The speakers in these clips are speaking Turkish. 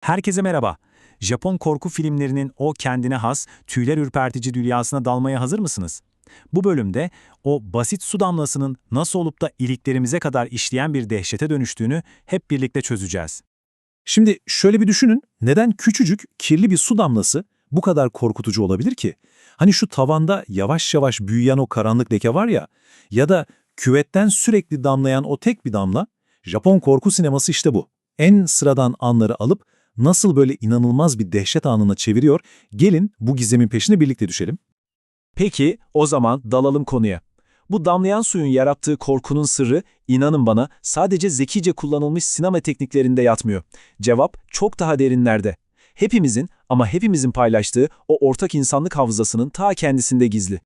Herkese merhaba. Japon korku filmlerinin o kendine has, tüyler ürpertici dünyasına dalmaya hazır mısınız? Bu bölümde o basit su damlasının nasıl olup da iliklerimize kadar işleyen bir dehşete dönüştüğünü hep birlikte çözeceğiz. Şimdi şöyle bir düşünün, neden küçücük, kirli bir su damlası bu kadar korkutucu olabilir ki? Hani şu tavanda yavaş yavaş büyüyen o karanlık leke var ya, ya da küvetten sürekli damlayan o tek bir damla, Japon korku sineması işte bu. En sıradan anları alıp nasıl böyle inanılmaz bir dehşet anına çeviriyor, gelin bu gizemin peşine birlikte düşelim. Peki, o zaman dalalım konuya. Bu damlayan suyun yarattığı korkunun sırrı, inanın bana, sadece zekice kullanılmış sinema tekniklerinde yatmıyor. Cevap çok daha derinlerde. Hepimizin ama hepimizin paylaştığı o ortak insanlık hafızasının ta kendisinde gizli.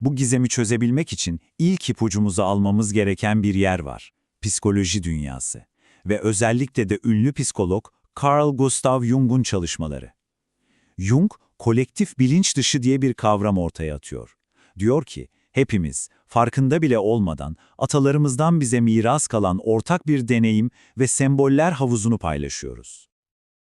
Bu gizemi çözebilmek için ilk ipucumuzu almamız gereken bir yer var. Psikoloji dünyası. Ve özellikle de ünlü psikolog Carl Gustav Jung'un çalışmaları. Jung, kolektif bilinç dışı diye bir kavram ortaya atıyor. Diyor ki, hepimiz, farkında bile olmadan, atalarımızdan bize miras kalan ortak bir deneyim ve semboller havuzunu paylaşıyoruz.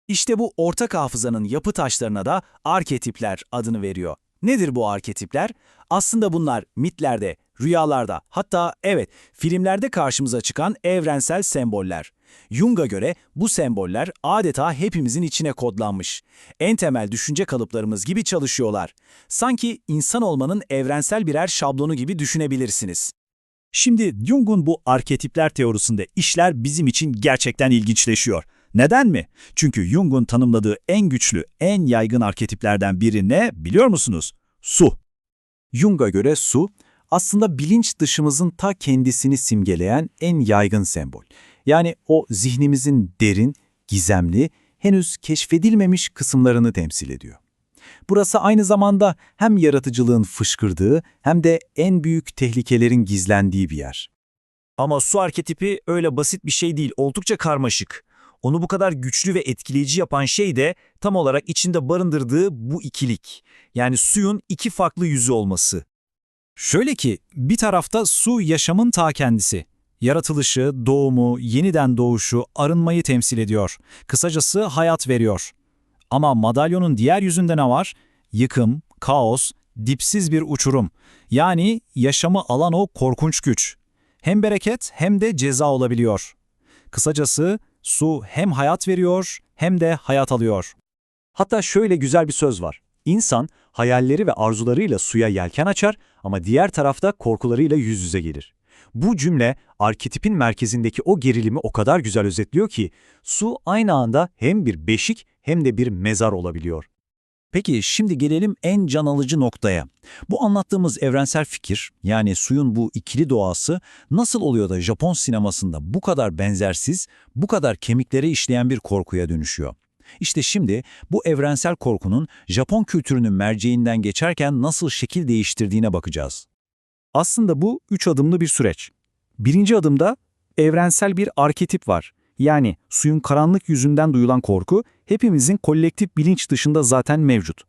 İşte bu ortak hafızanın yapı taşlarına da arketipler adını veriyor. Nedir bu arketipler? Aslında bunlar mitlerde, rüyalarda, hatta evet filmlerde karşımıza çıkan evrensel semboller. Jung'a göre bu semboller adeta hepimizin içine kodlanmış. En temel düşünce kalıplarımız gibi çalışıyorlar. Sanki insan olmanın evrensel birer şablonu gibi düşünebilirsiniz. Şimdi Jung'un bu arketipler teorisinde işler bizim için gerçekten ilginçleşiyor. Neden mi? Çünkü Jung'un tanımladığı en güçlü, en yaygın arketiplerden biri ne biliyor musunuz? Su. Jung'a göre su, aslında bilinç dışımızın ta kendisini simgeleyen en yaygın sembol. Yani o zihnimizin derin, gizemli, henüz keşfedilmemiş kısımlarını temsil ediyor. Burası aynı zamanda hem yaratıcılığın fışkırdığı hem de en büyük tehlikelerin gizlendiği bir yer. Ama su arketipi öyle basit bir şey değil, oldukça karmaşık. Onu bu kadar güçlü ve etkileyici yapan şey de tam olarak içinde barındırdığı bu ikilik. Yani suyun iki farklı yüzü olması. Şöyle ki, bir tarafta su yaşamın ta kendisi. Yaratılışı, doğumu, yeniden doğuşu, arınmayı temsil ediyor. Kısacası hayat veriyor. Ama madalyonun diğer yüzünde ne var? Yıkım, kaos, dipsiz bir uçurum. Yani yaşamı alan o korkunç güç. Hem bereket hem de ceza olabiliyor. Kısacası su hem hayat veriyor hem de hayat alıyor. Hatta şöyle güzel bir söz var. İnsan hayalleri ve arzularıyla suya yelken açar ama diğer tarafta korkularıyla yüz yüze gelir. Bu cümle arketipin merkezindeki o gerilimi o kadar güzel özetliyor ki su aynı anda hem bir beşik hem de bir mezar olabiliyor. Peki şimdi gelelim en can alıcı noktaya. Bu anlattığımız evrensel fikir, yani suyun bu ikili doğası nasıl oluyor da Japon sinemasında bu kadar benzersiz, bu kadar kemiklere işleyen bir korkuya dönüşüyor? İşte şimdi bu evrensel korkunun Japon kültürünün merceğinden geçerken nasıl şekil değiştirdiğine bakacağız. Aslında bu üç adımlı bir süreç. Birinci adımda evrensel bir arketip var. Yani suyun karanlık yüzünden duyulan korku hepimizin kolektif bilinç dışında zaten mevcut.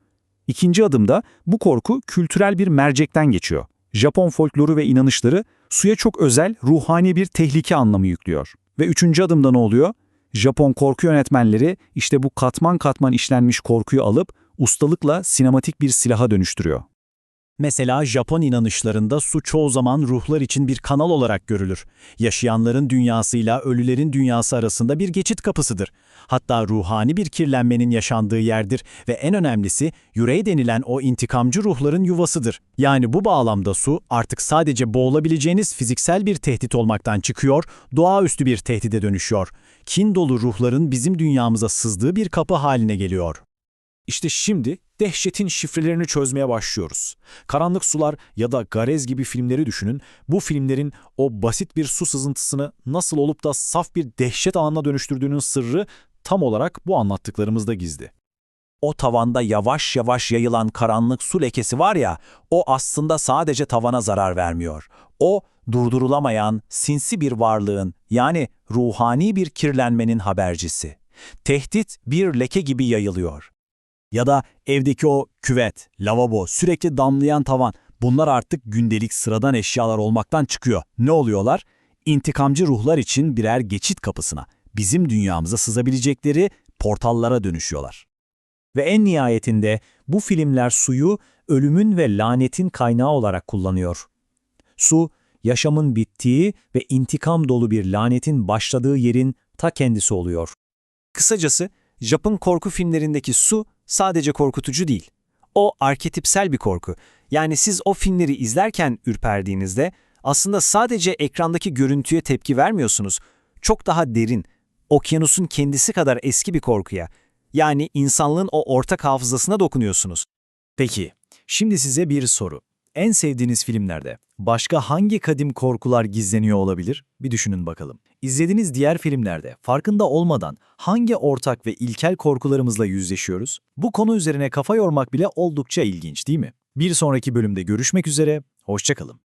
İkinci adımda bu korku kültürel bir mercekten geçiyor. Japon folkloru ve inanışları suya çok özel, ruhani bir tehlike anlamı yüklüyor. Ve üçüncü adımda ne oluyor? Japon korku yönetmenleri işte bu katman katman işlenmiş korkuyu alıp ustalıkla sinematik bir silaha dönüştürüyor. Mesela Japon inanışlarında su çoğu zaman ruhlar için bir kanal olarak görülür. Yaşayanların dünyasıyla ölülerin dünyası arasında bir geçit kapısıdır. Hatta ruhani bir kirlenmenin yaşandığı yerdir ve en önemlisi yüreği denilen o intikamcı ruhların yuvasıdır. Yani bu bağlamda su artık sadece boğulabileceğiniz fiziksel bir tehdit olmaktan çıkıyor, doğaüstü bir tehdide dönüşüyor. Kin dolu ruhların bizim dünyamıza sızdığı bir kapı haline geliyor. İşte şimdi dehşetin şifrelerini çözmeye başlıyoruz. Karanlık Sular ya da Garez gibi filmleri düşünün. Bu filmlerin o basit bir su sızıntısını nasıl olup da saf bir dehşet anına dönüştürdüğünün sırrı tam olarak bu anlattıklarımızda gizli. O tavanda yavaş yavaş yayılan karanlık su lekesi var ya, o aslında sadece tavana zarar vermiyor. O durdurulamayan, sinsi bir varlığın, yani ruhani bir kirlenmenin habercisi. Tehdit bir leke gibi yayılıyor. Ya da evdeki o küvet, lavabo, sürekli damlayan tavan bunlar artık gündelik sıradan eşyalar olmaktan çıkıyor. Ne oluyorlar? İntikamcı ruhlar için birer geçit kapısına, bizim dünyamıza sızabilecekleri portallara dönüşüyorlar. Ve en nihayetinde bu filmler suyu ölümün ve lanetin kaynağı olarak kullanıyor. Su, yaşamın bittiği ve intikam dolu bir lanetin başladığı yerin ta kendisi oluyor. Kısacası, Japon korku filmlerindeki su sadece korkutucu değil. O arketipsel bir korku. Yani siz o filmleri izlerken ürperdiğinizde aslında sadece ekrandaki görüntüye tepki vermiyorsunuz. Çok daha derin, okyanusun kendisi kadar eski bir korkuya, yani insanlığın o ortak hafızasına dokunuyorsunuz. Peki, şimdi size bir soru. En sevdiğiniz filmlerde başka hangi kadim korkular gizleniyor olabilir? Bir düşünün bakalım. İzlediğiniz diğer filmlerde farkında olmadan hangi ortak ve ilkel korkularımızla yüzleşiyoruz? Bu konu üzerine kafa yormak bile oldukça ilginç değil mi? Bir sonraki bölümde görüşmek üzere, hoşçakalın.